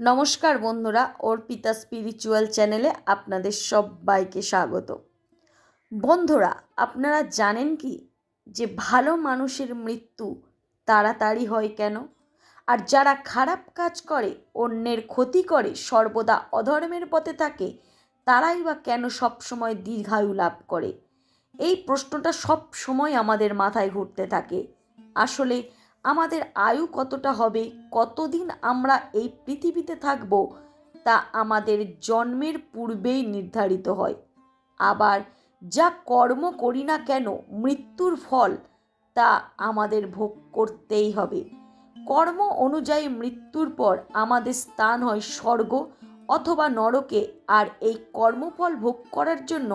নমস্কার বন্ধুরা অর্পিতা স্পিরিচুয়াল চ্যানেলে আপনাদের সবাইকে স্বাগত। বন্ধুরা, আপনারা জানেন কি যে ভালো মানুষের মৃত্যু তাড়াতাড়ি হয় কেন? আর যারা খারাপ কাজ করে, অন্যের ক্ষতি করে, সর্বদা অধর্মের পথে থাকে, তারাই বা কেন সবসময় দীর্ঘায়ু লাভ করে? এই প্রশ্নটা সব সময় আমাদের মাথায় ঘুরতে থাকে। আসলে আমাদের আয়ু কতটা হবে? কতদিন আমরা এই পৃথিবীতে থাকব? তা আমাদের জন্মের পূর্বেই নির্ধারিত হয়। আবার যা কর্ম করি না কেন, মৃত্যুর ফল, তা আমাদের ভোগ করতেই হবে। কর্ম অনুযায়ী মৃত্যুর পর আমাদের স্থান হয় স্বর্গ অথবা নরকে, আর এই কর্মফল ভোগ করার জন্য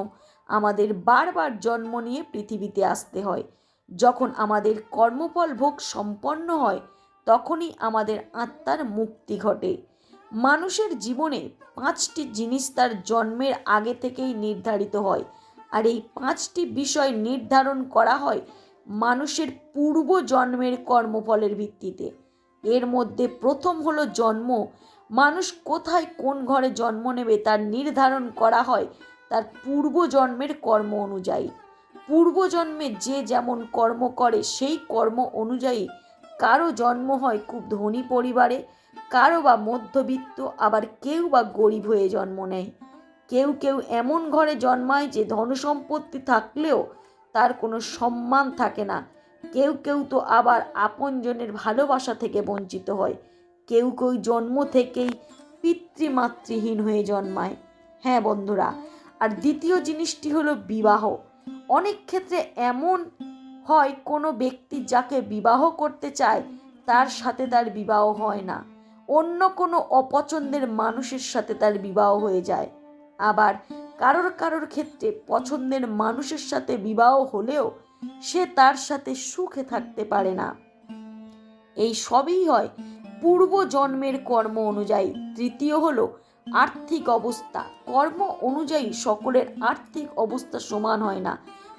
আমাদের বারবার জন্ম নিয়ে পৃথিবীতে আসতে হয়। যখন আমাদের কর্মফল ভোগ সম্পন্ন হয়, তখনই আমাদের আত্মার মুক্তি ঘটে। মানুষের জীবনে পাঁচটি জিনিস তার জন্মের আগে থেকেই নির্ধারিত হয়। আর এই পাঁচটি বিষয় নির্ধারণ করা হয় মানুষের পূর্ব জন্মের কর্মফলের ভিত্তিতে। এর মধ্যে প্রথম হলো জন্ম। মানুষ কোথায় কোন ঘরে জন্ম নেবে, তার নির্ধারণ করা হয় তার পূর্ব জন্মের কর্ম অনুযায়ী। পূর্বজন্মে যে যেমন কর্ম করে, সেই কর্ম অনুযায়ী কারও জন্ম হয় খুব ধনী পরিবারে, কারও বা মধ্যবিত্ত, আবার কেউ বা গরিব হয়ে জন্ম নেয়। কেউ কেউ এমন ঘরে জন্মায় যে ধনসম্পত্তি থাকলেও তার কোনো সম্মান থাকে না। কেউ কেউ তো আবার আপনজনের ভালোবাসা থেকে বঞ্চিত হয়। কেউ কেউ জন্ম থেকেই পিতৃমাতৃহীন হয়ে জন্মায়। হ্যাঁ বন্ধুরা, আর দ্বিতীয় জিনিসটি হলো বিবাহ। অনেক ক্ষেত্রে এমন হয় কোনো ব্যক্তি যাকে বিবাহ করতে চায়, তার সাথে তার বিবাহ হয় না। অন্য কোনো অপছন্দের মানুষের সাথে তার বিবাহ হয়ে যায়। আবার কারোর কারোর ক্ষেত্রে পছন্দের মানুষের সাথে বিবাহ হলেও সে তার সাথে সুখে থাকতে পারে না। এই সবই হয় পূর্ব জন্মের কর্ম অনুযায়ী। তৃতীয় হলো আর্থিক অবস্থা। কর্ম অনুযায়ী সকলের আর্থিক অবস্থা সমান হয় না।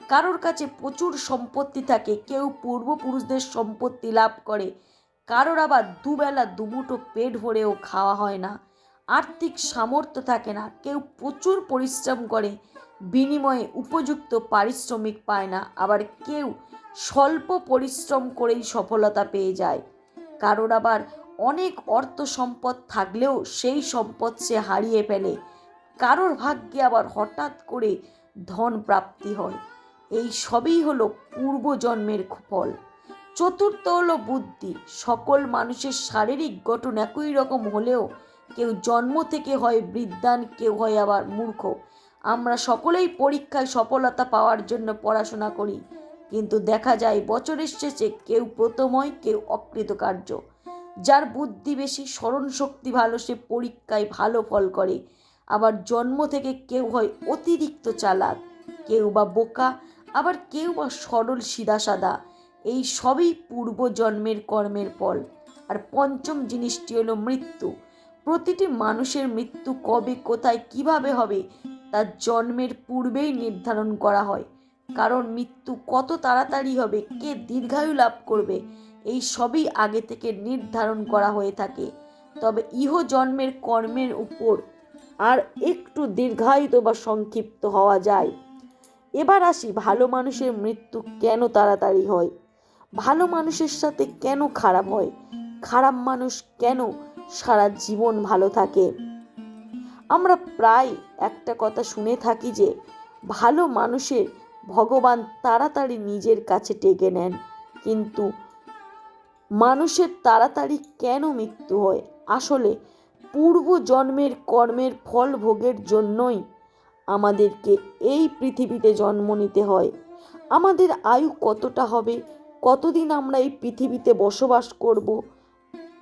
কারোর কাছে প্রচুর সম্পত্তি থাকে, কেউ পূর্বপুরুষদের সম্পত্তি লাভ করে। কারোর আবার দুবেলা দুমুটো পেট ভরেও খাওয়া হয় না। আর্থিক সামর্থ্য থাকে না, কেউ প্রচুর পরিশ্রম করে, বিনিময়ে উপযুক্ত পারিশ্রমিক পায় না। আবার কেউ স্বল্প পরিশ্রম করেই সফলতা পেয়ে যায়। কারোর আবার অনেক অর্থ সম্পদ থাকলেও সেই সম্পদ সে হারিয়ে ফেলে। কারোর ভাগ্যে আবার হঠাৎ করে ধন প্রাপ্তি হয়। এই সবই হলো পূর্বজন্মের ফল। চতুর্থ হলো বুদ্ধি। সকল মানুষের শারীরিক গঠন একই রকম হলেও কেউ জন্ম থেকে হয় বৃদ্ধান, কেউ হয় আবার মূর্খ। আমরা সকলেই পরীক্ষায় সফলতা পাওয়ার জন্য পড়াশোনা করি। কিন্তু দেখা যায় বছরের শেষে কেউ প্রথময় কেউ অকৃতকার্য। যার বুদ্ধি বেশি, স্মরণ শক্তি ভালো, সে পরীক্ষায় ভালো ফল করে। আবার জন্ম থেকে কেউ হয় অতিরিক্ত চালাক। কেউ বা বোকা, আবার কেউ বা সরল সিধা সাদা এই সবই পূর্বজন্মের কর্মের ফল। আর পঞ্চম জিনিসটি হলো মৃত্যু। প্রতিটি মানুষের মৃত্যু কবে, কোথায়, কীভাবে হবে তার জন্মের পূর্বেই নির্ধারণ করা হয়। কারণ মৃত্যু কত তাড়াতাড়ি হবে, কে দীর্ঘায়ু লাভ করবে এই সবই আগে থেকে নির্ধারণ করা হয়ে থাকে। তবে ইহ জন্মের কর্মের উপর আর একটু দীর্ঘায়িত বা সংক্ষিপ্ত হওয়া যায়। এবার আসি ভালো মানুষের মৃত্যু কেন তাড়াতাড়ি হয়? ভালো মানুষের সাথে কেন খারাপ হয়? খারাপ মানুষ কেন সারা জীবন ভালো থাকে? আমরা প্রায় একটা কথা শুনে থাকি যে, ভালো মানুষের ভগবান তাড়াতাড়ি নিজের কাছে টেকে নেন। কিন্তু মানুষের তাড়াতাড়ি কেন মৃত্যু হয়? আসলে পূর্ব জন্মের কর্মের ফল ভোগের জন্যই আমাদেরকে এই পৃথিবীতে জন্ম নিতে হয়। আমাদের আয়ু কতটা হবে? কতদিন আমরা এই পৃথিবীতে বসবাস করব?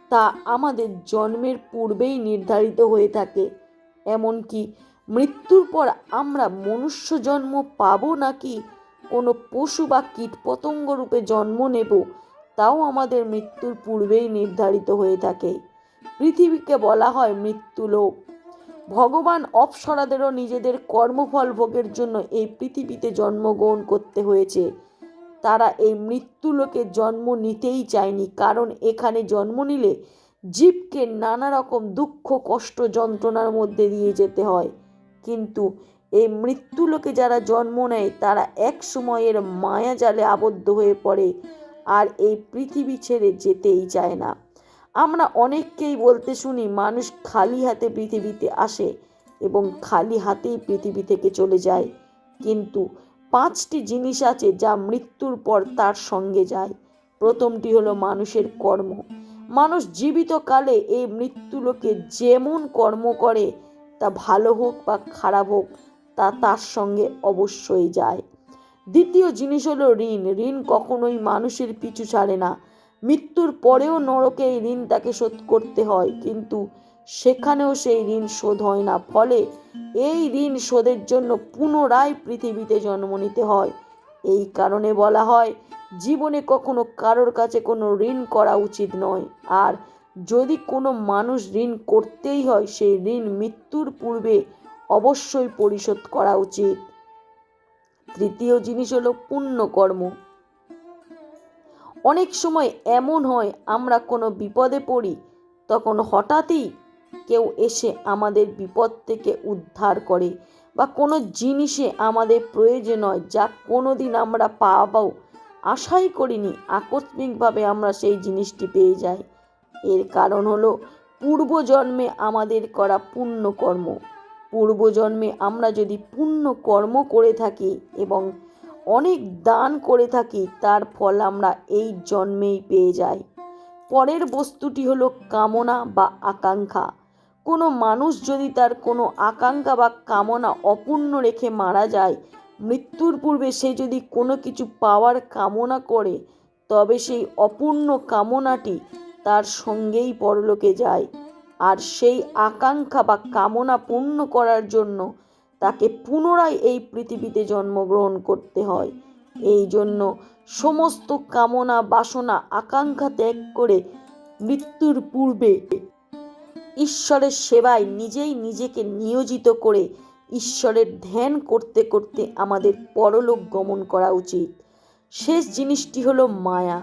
তা আমাদের জন্মের পূর্বেই নির্ধারিত হয়ে থাকে। এমনকি মৃত্যুর পর আমরা মনুষ্য জন্ম পাবো নাকি কোনো পশু বা কীটপতঙ্গ রূপে জন্ম নেব তাও আমাদের মৃত্যুর পূর্বেই নির্ধারিত হয়ে থাকে। পৃথিবীকে বলা হয় মৃত্যুলোক। ভগবান অপসরাদেরও নিজেদের কর্মফল ভোগের জন্য এই পৃথিবীতে জন্মগ্রহণ করতে হয়েছে। তারা এই মৃত্যুলোকে জন্ম নিতেই চায়নি, কারণ এখানে জন্ম নিলে জীবকে নানা রকম দুঃখ, কষ্ট, যন্ত্রণার মধ্যে দিয়ে যেতে হয়। কিন্তু এই মৃত্যুলোকে যারা জন্ম নেয়, তারা এক সময়ের মায়া জালে আবদ্ধ হয়ে পড়ে। আর এই পৃথিবী ছেড়ে যেতেই চায় না। আমরা অনেককেই বলতে শুনি, মানুষ খালি হাতে পৃথিবীতে আসে এবং খালি হাতেই পৃথিবী থেকে চলে যায়। কিন্তু পাঁচটি জিনিস আছে যা মৃত্যুর পর তার সঙ্গে যায়। প্রথমটি হলো মানুষের কর্ম। মানুষ জীবিত কালে এই মৃত্যুলোকে যেমন কর্ম করে, তা ভালো হোক বা খারাপ হোক, তা তার সঙ্গে অবশ্যই যায়। দ্বিতীয় জিনিস হলো ঋণ। ঋণ কখনোই মানুষের পিছু ছাড়ে না। মৃত্যুর পরেও নরকে এই ঋণ তাকে শোধ করতে হয়, কিন্তু সেখানেও সেই ঋণ শোধ হয় না। ফলে এই ঋণ শোধের জন্য পুনরায় পৃথিবীতে জন্ম নিতে হয়। এই কারণে বলা হয়, জীবনে কখনো কারোর কাছে কোনো ঋণ করা উচিত নয়। আর যদি কোনো মানুষ ঋণ করতেই হয়, সেই ঋণ মৃত্যুর পূর্বে অবশ্যই পরিশোধ করা উচিত। তৃতীয় জিনিস হলো পুণ্যকর্ম। অনেক সময় এমন হয়, আমরা কোনো বিপদে পড়ি, তখন হঠাৎই কেউ এসে আমাদের বিপদ থেকে উদ্ধার করে বা কোনো জিনিসে আমাদের প্রয়োজন হয় যা কোনো দিন আমরা পাবো আশাই করিনি, আকস্মিকভাবে আমরা সেই জিনিসটি পেয়ে যাই। এর কারণ হলো, পূর্বজন্মে আমাদের করা পুণ্যকর্ম। পূর্বজন্মে আমরা যদি পুণ্য কর্ম করে থাকি এবং অনেক দান করে থাকি, তার ফল আমরা এই জন্মেই পেয়ে যাই। পরের বস্তুটি হলো কামনা বা আকাঙ্ক্ষা। কোনো মানুষ যদি তার কোনো আকাঙ্ক্ষা বা কামনা অপূর্ণ রেখে মারা যায়, মৃত্যুর পূর্বে সে যদি কোনো কিছু পাওয়ার কামনা করে, তবে সেই অপূর্ণ কামনাটি তার সঙ্গেই পরলোকে যায়। আর সেই আকাঙ্ক্ষা বা কামনা পূর্ণ করার জন্য তাকে পুনরায় এই পৃথিবীতে জন্মগ্রহণ করতে হয়। এই জন্য সমস্ত কামনা, বাসনা, আকাঙ্ক্ষা ত্যাগ করে মৃত্যুর পূর্বে ঈশ্বরের সেবায় নিজেই নিজেকে নিয়োজিত করে ঈশ্বরের ধ্যান করতে করতে আমাদের পরলোক গমন করা উচিত। শেষ জিনিসটি হলো মায়া।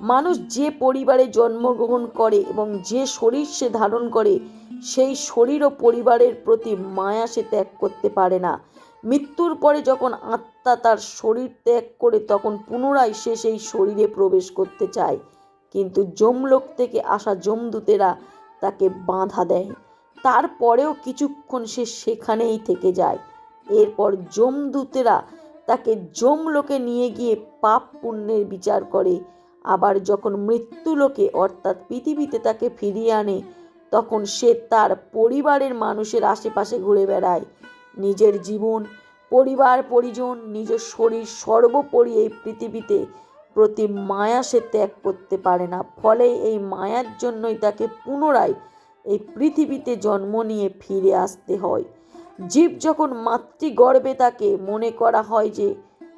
মানুষ যে পরিবারে জন্মগ্রহণ করে এবং যে শরীর সে ধারণ করে, সেই শরীর ও পরিবারের প্রতি মায়া সে ত্যাগ করতে পারে না। মৃত্যুর পরে যখন আত্মা তার শরীর ত্যাগ করে, তখন পুনরায় সে সেই শরীরে প্রবেশ করতে চায়। কিন্তু যমলোক থেকে আসা যমদূতেরা তাকে বাঁধা দেয়। তারপরেও কিছুক্ষণ সে সেখানেই থেকে যায়। এরপর যমদূতেরা তাকে যমলোকে নিয়ে গিয়ে পাপ পুণ্যের বিচার করে। আবার যখন মৃত্যুলোকে অর্থাৎ পৃথিবীতে তাকে ফিরিয়ে আনে, তখন সে তার পরিবারের মানুষের আশেপাশে ঘুরে বেড়ায়। নিজের জীবন, পরিবার, পরিজন নিজের শরীর সর্বোপরি এই পৃথিবীতে প্রতি মায়া সে ত্যাগ করতে পারে না। ফলে এই মায়ার জন্যই তাকে পুনরায় এই পৃথিবীতে জন্ম নিয়ে ফিরে আসতে হয়। জীব যখন মাতৃগর্ভে তাকে মনে করা হয় যে,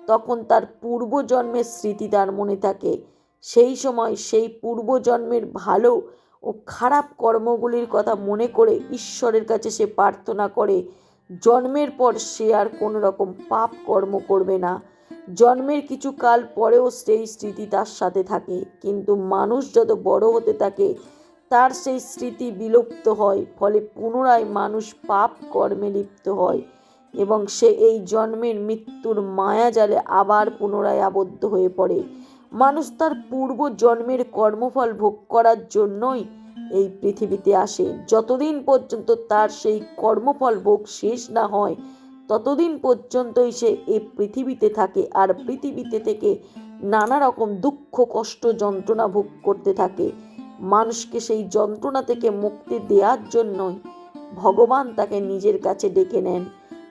তখন তার পূর্বজন্মের স্মৃতি তার মনে থাকে। সেই সময় সেই পূর্বজন্মের ভালো ও খারাপ কর্মগুলির কথা মনে করে ঈশ্বরের কাছে সে প্রার্থনা করে, জন্মের পর সে আর কোনো রকম পাপ কর্ম করবে না। জন্মের কিছু কাল পরেও সেই স্মৃতি তার সাথে থাকে, কিন্তু মানুষ যত বড় হতে থাকে, তার সেই স্মৃতি বিলুপ্ত হয়, ফলে পুনরায় মানুষ পাপ কর্মে লিপ্ত হয় এবং সে এই জন্মের মৃত্যুর মায়াজালে আবার পুনরায় আবদ্ধ হয়ে পড়ে। মানুষ তার পূর্ব জন্মের কর্মফল ভোগ করার জন্যই এই পৃথিবীতে আসে। যতদিন পর্যন্ত তার সেই কর্মফল ভোগ শেষ না হয়, ততদিন পর্যন্তই সে এই পৃথিবীতে থাকে আর পৃথিবীতে থেকে নানা রকম দুঃখ, কষ্ট, যন্ত্রণা ভোগ করতে থাকে। মানুষকে সেই যন্ত্রণা থেকে মুক্তি দেওয়ার জন্যই ভগবান তাকে নিজের কাছে ডেকে নেন।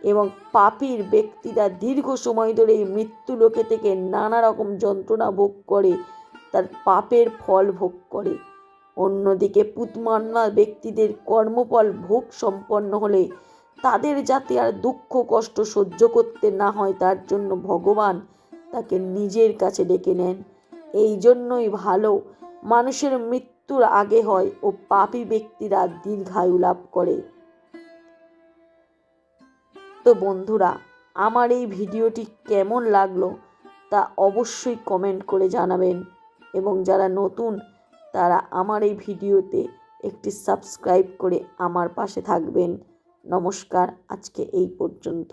এবং পাপির ব্যক্তিরা দীর্ঘ সময় ধরে এই মৃত্যু লোকে থেকে নানা রকম যন্ত্রণা ভোগ করে, তার পাপের ফল ভোগ করে। অন্যদিকে পুতমান্না ব্যক্তিদের কর্মফল ভোগ সম্পন্ন হলে তাদের যাতে আর দুঃখ কষ্ট সহ্য করতে না হয়, তার জন্য ভগবান তাকে নিজের কাছে ডেকে নেন। এই জন্যই ভালো মানুষের মৃত্যুর আগে হয় ও পাপী ব্যক্তিরা দীর্ঘায়ু লাভ করে। তো বন্ধুরা, আমার এই ভিডিওটি কেমন লাগল তা অবশ্যই কমেন্ট করে জানাবেন। এবং যারা নতুন, তারা আমার এই ভিডিওতে একটি সাবস্ক্রাইব করে আমার পাশে থাকবেন। নমস্কার, আজকে এই পর্যন্ত।